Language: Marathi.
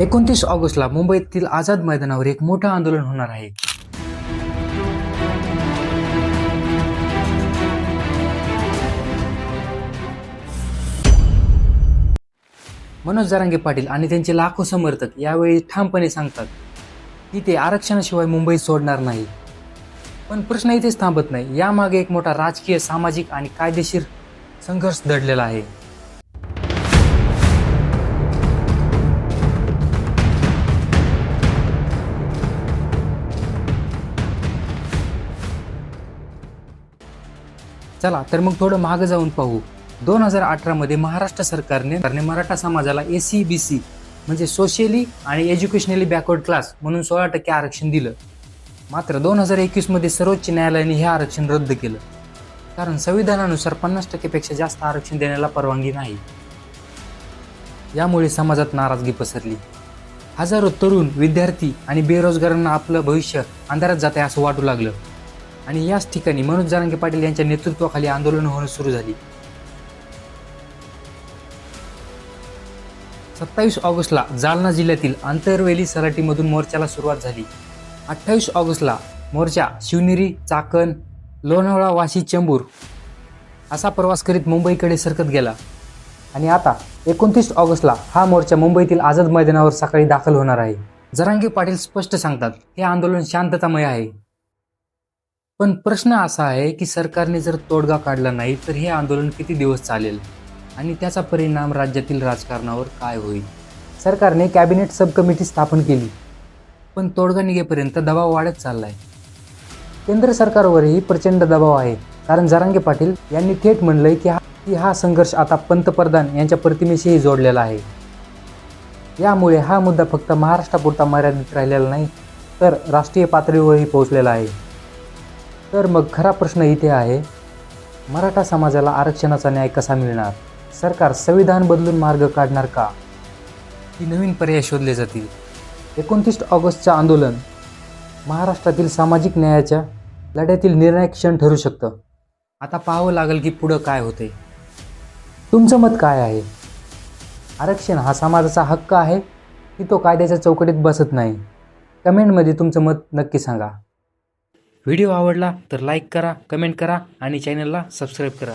एकोणतीस ऑगस्टला मुंबईतील आझाद मैदानावर एक मोठं आंदोलन होणार आहे. मनोज जरांगे पाटील आणि त्यांचे लाखो समर्थक यावेळी ठामपणे सांगतात की ते आरक्षणाशिवाय मुंबई सोडणार नाही. पण प्रश्न इथेच थांबत नाही. यामागे एक मोठा राजकीय सामाजिक आणि कायदेशीर संघर्ष दडलेला आहे. चला तर मग थोडं मागं जाऊन पाहू. दोन हजार अठरामध्ये महाराष्ट्र सरकारने मराठा समाजाला ए सी बी सी म्हणजे सोशली आणि एज्युकेशनली बॅकवर्ड क्लास म्हणून सोळा टक्के आरक्षण दिलं. मात्र दोन हजार एकवीसमध्ये सर्वोच्च न्यायालयाने हे आरक्षण रद्द केलं. कारण संविधानानुसार पन्नास टक्केपेक्षा जास्त आरक्षण देण्याला परवानगी नाही. यामुळे समाजात नाराजगी पसरली. हजारो तरुण विद्यार्थी आणि बेरोजगारांना आपलं भविष्य अंधारात जात आहे असं वाटू लागलं. आणि याच ठिकाणी मनोज जरांगे पाटील यांच्या नेतृत्वाखाली आंदोलन होणं सुरू झाली. सत्तावीस ऑगस्टला जालना जिल्ह्यातील आंतरवेली सराटीमधून मोर्चाला सुरुवात झाली. अठ्ठावीस ऑगस्टला मोर्चा शिवनेरी चाकण लोणावळा वाशी चेंबूर असा प्रवास करीत मुंबईकडे सरकत गेला. आणि आता एकोणतीस ऑगस्टला हा मोर्चा मुंबईतील आझाद मैदानावर सकाळी दाखल होणार आहे. जरांगे पाटील स्पष्ट सांगतात हे आंदोलन शांततामय आहे. पण प्रश्न असा आहे की सरकारने जर तोडगा काढला नाही तर हे आंदोलन किती दिवस चालेल? आणि त्याचा परिणाम राज्यातील राजकारणावर काय होईल? सरकारने कॅबिनेट सब कमिटी स्थापन केली पण तोडगा निघेपर्यंत दबाव वाढत चाललाय. केंद्र सरकारवरही प्रचंड दबाव आहे कारण जरांगे पाटील यांनी थेट म्हणलंय की हा की हा संघर्ष आता पंतप्रधान यांच्या प्रतिमेशीही जोडलेला आहे. यामुळे हा मुद्दा फक्त महाराष्ट्रापुरता मर्यादित राहिलेला नाही तर राष्ट्रीय पातळीवरही पोहोचलेला आहे. तर मग खरा प्रश्न इथे आहे मराठा समाजाला आरक्षणाचा न्याय कसा मिळणार? सरकार संविधान बदलून मार्ग काढणार का? ही नवीन पर्याय शोधले जातील. एकोणतीस ऑगस्टचं आंदोलन महाराष्ट्रातील सामाजिक न्यायाच्या लढ्यातील निर्णायक क्षण ठरू शकतं. आता पाहावं लागेल की पुढं काय होते. तुमचं मत काय आहे? आरक्षण हा समाजाचा हक्क आहे की तो कायद्याच्या चौकटीत बसत नाही? कमेंटमध्ये तुमचं मत नक्की सांगा. व्हिडिओ आवडला तर लाईक करा कमेंट करा आणि चॅनलला सबस्क्राईब करा.